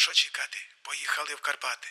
що чекати. Поїхали в Карпати.